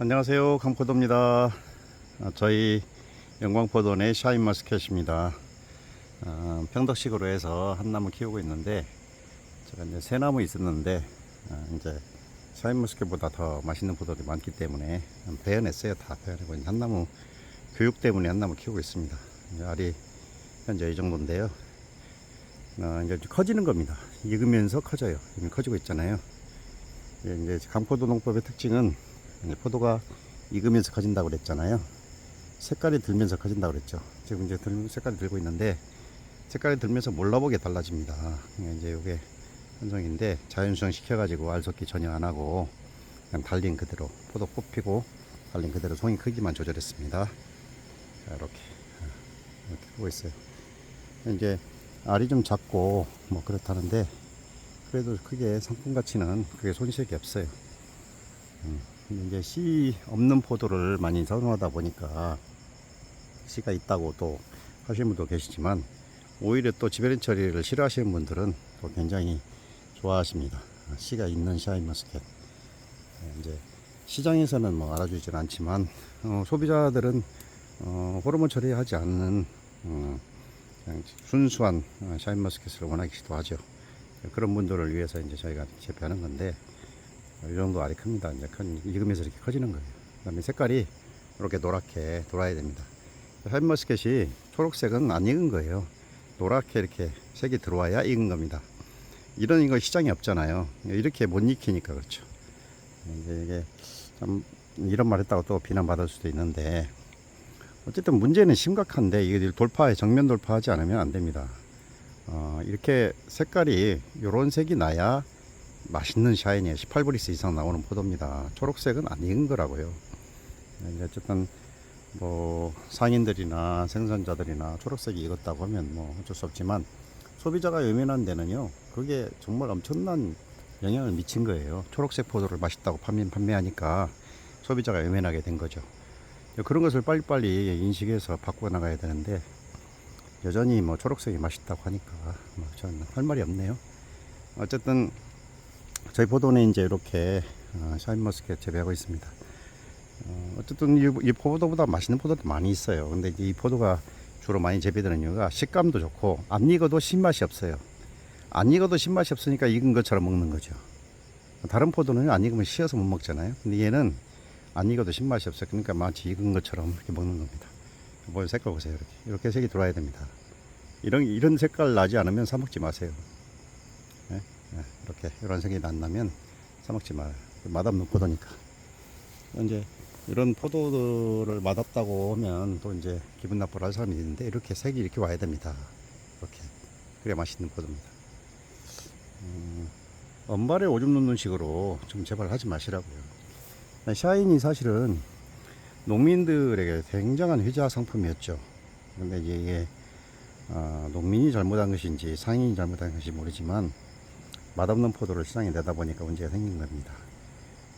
안녕하세요. 감포도입니다. 아, 저희 영광포도 내 샤인머스켓입니다. 아, 평덕식으로 해서 한 나무 키우고 있는데 제가 이제 세 나무 있었는데 아, 이제 샤인머스켓보다 더 맛있는 포도들이 많기 때문에 베어냈어요. 다 베어내고 이제 한 나무 교육 때문에 한 나무 키우고 있습니다. 알이 현재 이 정도인데요. 어, 이제 커지는 겁니다. 익으면서 커져요. 이미 커지고 있잖아요. 예, 이제 강포도 농법의 특징은 포도가 익으면서 커진다고 그랬잖아요. 색깔이 들면서 커진다고 그랬죠. 지금 이제 들, 색깔이 들고 있는데 색깔이 들면서 몰라보게 달라집니다. 이제 이게 현상인데 자연 수정 시켜가지고 알속기 전혀 안 하고 그냥 달린 그대로 포도 뽑히고 달린 그대로 송이 크기만 조절했습니다. 자, 이렇게 이렇게 하고 있어요. 이제 알이 좀 작고 뭐 그렇다는데 그래도 크게 상품 가치는 그게 손실이 없어요. 음, 이제 씨 없는 포도를 많이 선호하다 보니까 씨가 있다고 또 하시는 분도 계시지만 오히려 또 지배린 처리를 싫어하시는 분들은 또 굉장히 좋아하십니다. 씨가 있는 샤인 머스켓. 네, 이제 시장에서는 뭐 알아주질 않지만 어, 소비자들은 어, 호르몬 처리하지 않는 어, 순수한 어, 샤인 머스켓을 원하기도 하죠. 그런 분들을 위해서 이제 저희가 제표하는 건데 이 정도 알이 큽니다. 이제 큰 익으면서 이렇게 커지는 거예요. 그 다음에 색깔이 이렇게 노랗게 돌아야 됩니다. 샤인머스켓이 초록색은 안 익은 거예요. 노랗게 이렇게 색이 들어와야 익은 겁니다. 이런 이거 시장에 없잖아요. 이렇게 못 익히니까 그렇죠. 이게, 이게 참 이런 말 했다고 또 비난받을 수도 있는데 어쨌든 문제는 심각한데 이게 돌파에 정면 돌파하지 않으면 안 됩니다. 어, 이렇게 색깔이 요런 색이 나야 맛있는 샤인이에요. 18브리스 이상 나오는 포도입니다. 초록색은 안 익은 거라고요. 이제 어쨌든 뭐 상인들이나 생산자들이나 초록색이 익었다고 하면 뭐 어쩔 수 없지만 소비자가 예민한 데는요. 그게 정말 엄청난 영향을 미친 거예요. 초록색 포도를 맛있다고 판매, 판매하니까 소비자가 예민하게 된 거죠. 그런 것을 빨리빨리 인식해서 바꾸어 나가야 되는데 여전히 뭐 초록색이 맛있다고 하니까 뭐 저는 할 말이 없네요. 어쨌든 저희 포도는 이제 이렇게 어, 샤인머스켓 재배하고 있습니다. 어, 어쨌든 이, 이 포도보다 맛있는 포도도 많이 있어요. 근데 이 포도가 주로 많이 재배되는 이유가 식감도 좋고 안 익어도 신맛이 없어요. 안 익어도 신맛이 없으니까 익은 것처럼 먹는 거죠. 다른 포도는 안 익으면 쉬어서 못 먹잖아요. 근데 얘는 안 익어도 신맛이 없어요. 그러니까 마치 익은 것처럼 이렇게 먹는 겁니다. 뭐 색깔 보세요. 이렇게 이렇게 색이 들어와야 됩니다. 이런 이런 색깔 나지 않으면 사 먹지 마세요. 이렇게 이런 색이 안 나면 사 먹지 마요. 맛없는 포도니까. 이제 이런 포도를 맛없다고 하면 또 이제 기분 나쁘라 할 사람이 있는데 이렇게 색이 이렇게 와야 됩니다. 이렇게 그래야 맛있는 포도입니다. 음, 엄발에 오줌 넣는 식으로 좀 제발 하지 마시라고요. 샤인이 사실은 농민들에게 굉장한 회자 상품이었죠. 근데 이게 어, 농민이 잘못한 것인지 상인이 잘못한 것인지 모르지만 맛없는 포도를 시장에 내다 보니까 문제가 생긴 겁니다.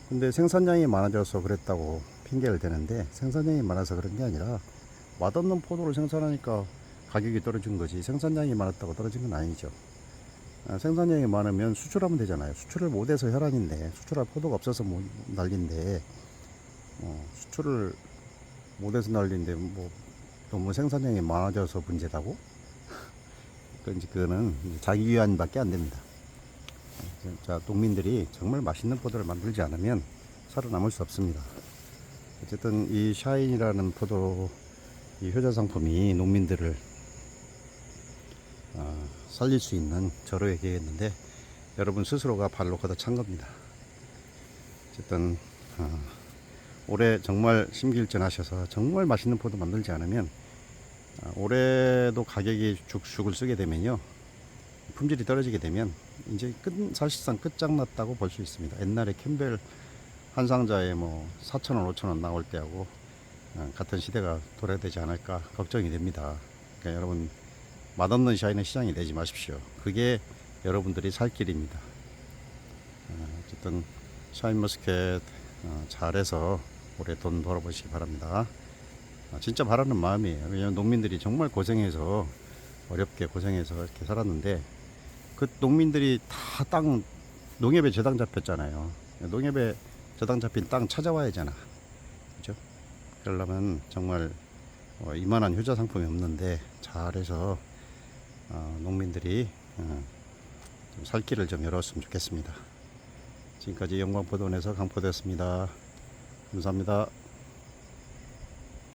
근데 생산량이 많아져서 그랬다고 핑계를 대는데 생산량이 많아서 그런 게 아니라 맛없는 포도를 생산하니까 가격이 떨어진 거지 생산량이 많았다고 떨어진 건 아니죠. 아, 생산량이 많으면 수출하면 되잖아요. 수출을 못해서 혈안인데 수출할 포도가 없어서 못 난리인데 어, 수출을 못해서 난리인데 뭐 너무 생산량이 많아져서 문제라고? 그건 그거는 자기 위안밖에 안 됩니다. 자, 농민들이 정말 맛있는 포도를 만들지 않으면 살아남을 수 없습니다. 어쨌든 이 샤인이라는 포도 이 효자 상품이 농민들을 어, 살릴 수 있는 저로 얘기했는데 여러분 스스로가 발로 걷어찬 겁니다. 어쨌든 어, 올해 정말 심기일전하셔서 정말 맛있는 포도 만들지 않으면 어, 올해도 가격이 죽 죽을 쓰게 되면요 품질이 떨어지게 되면 이제 끝, 사실상 끝장났다고 볼 수 있습니다. 옛날에 캠벨 한 상자에 뭐 4,000원, 5,000원 나올 때하고 어, 같은 시대가 돌아야 되지 않을까 걱정이 됩니다. 그러니까 여러분 맛없는 샤인은 시장이 되지 마십시오. 그게 여러분들이 살 길입니다. 어, 어쨌든 샤인머스켓 어, 잘해서 올해 돈 벌어보시기 바랍니다. 어, 진짜 바라는 마음이에요. 왜냐하면 농민들이 정말 고생해서 어렵게 고생해서 이렇게 살았는데 그 농민들이 다 땅 농협에 저당 잡혔잖아요. 농협에 저당 잡힌 땅 찾아와야 잖아. 그러려면 정말 어, 이만한 효자 상품이 없는데 잘해서 어, 농민들이 어, 좀살 길을 좀 열었으면 좋겠습니다. 지금까지 영광포도원에서 강포도였습니다. 감사합니다.